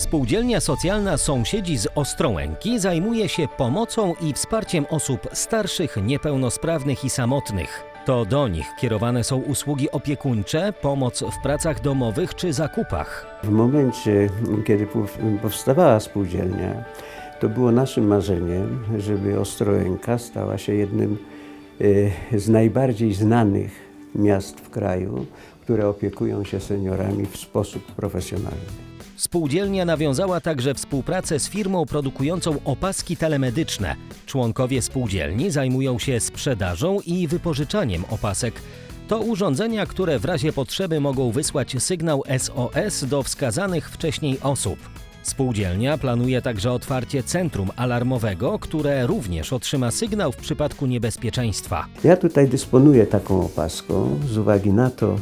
Spółdzielnia socjalna Sąsiedzi z Ostrołęki zajmuje się pomocą i wsparciem osób starszych, niepełnosprawnych i samotnych. To do nich kierowane są usługi opiekuńcze, pomoc w pracach domowych czy zakupach. W momencie, kiedy pow- powstawała spółdzielnia, to było naszym marzeniem, żeby Ostrołęka stała się jednym e, z najbardziej znanych miast w kraju, które opiekują się seniorami w sposób profesjonalny. Spółdzielnia nawiązała także współpracę z firmą produkującą opaski telemedyczne. Członkowie spółdzielni zajmują się sprzedażą i wypożyczaniem opasek. To urządzenia, które w razie potrzeby mogą wysłać sygnał SOS do wskazanych wcześniej osób. Spółdzielnia planuje także otwarcie centrum alarmowego, które również otrzyma sygnał w przypadku niebezpieczeństwa. Ja tutaj dysponuję taką opaską z uwagi na to,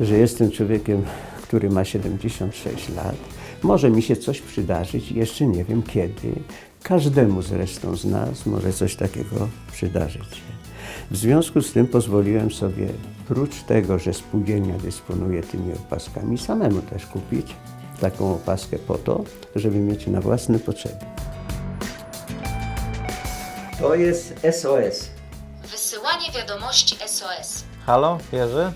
że jestem człowiekiem, który ma 76 lat. Może mi się coś przydarzyć, jeszcze nie wiem kiedy. Każdemu zresztą z nas może coś takiego przydarzyć się. W związku z tym pozwoliłem sobie, prócz tego, że spółdzielnia dysponuje tymi opaskami, samemu też kupić taką opaskę po to, żeby mieć na własne potrzeby. To jest SOS. Wysyłanie wiadomości SOS. Halo, Jerzy?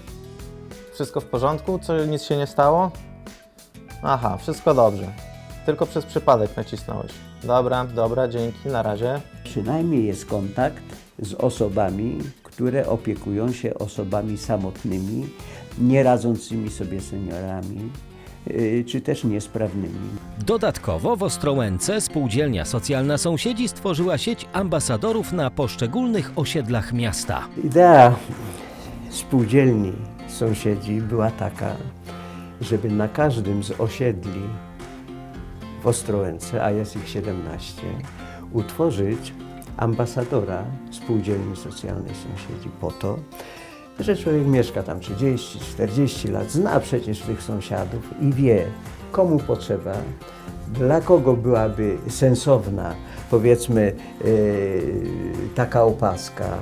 Wszystko w porządku? Co, nic się nie stało? Aha, wszystko dobrze. Tylko przez przypadek nacisnąłeś. Dobra, dobra, dzięki, na razie. Przynajmniej jest kontakt z osobami, które opiekują się osobami samotnymi, nie radzącymi sobie seniorami, yy, czy też niesprawnymi. Dodatkowo w Ostrołęce spółdzielnia socjalna sąsiedzi stworzyła sieć ambasadorów na poszczególnych osiedlach miasta. Idea spółdzielni sąsiedzi była taka, żeby na każdym z osiedli w Ostrołęce, a jest ich 17, utworzyć ambasadora spółdzielni socjalnej sąsiedzi po to, że człowiek mieszka tam 30-40 lat, zna przecież tych sąsiadów i wie, komu potrzeba, dla kogo byłaby sensowna, powiedzmy, yy, taka opaska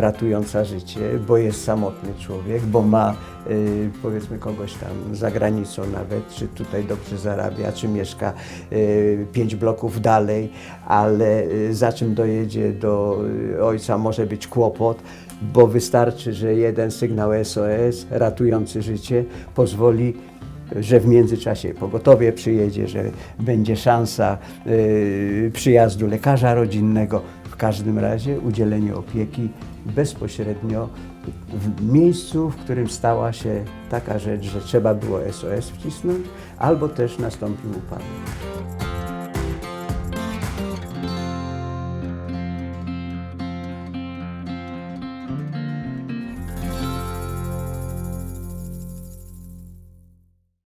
ratująca życie, bo jest samotny człowiek, bo ma, yy, powiedzmy, kogoś tam za granicą nawet, czy tutaj dobrze zarabia, czy mieszka yy, pięć bloków dalej, ale yy, za czym dojedzie do ojca może być kłopot, bo wystarczy, że jeden sygnał SOS ratujący życie pozwoli że w międzyczasie pogotowie przyjedzie, że będzie szansa y, przyjazdu lekarza rodzinnego. W każdym razie udzielenie opieki bezpośrednio w miejscu, w którym stała się taka rzecz, że trzeba było SOS wcisnąć, albo też nastąpił upadek.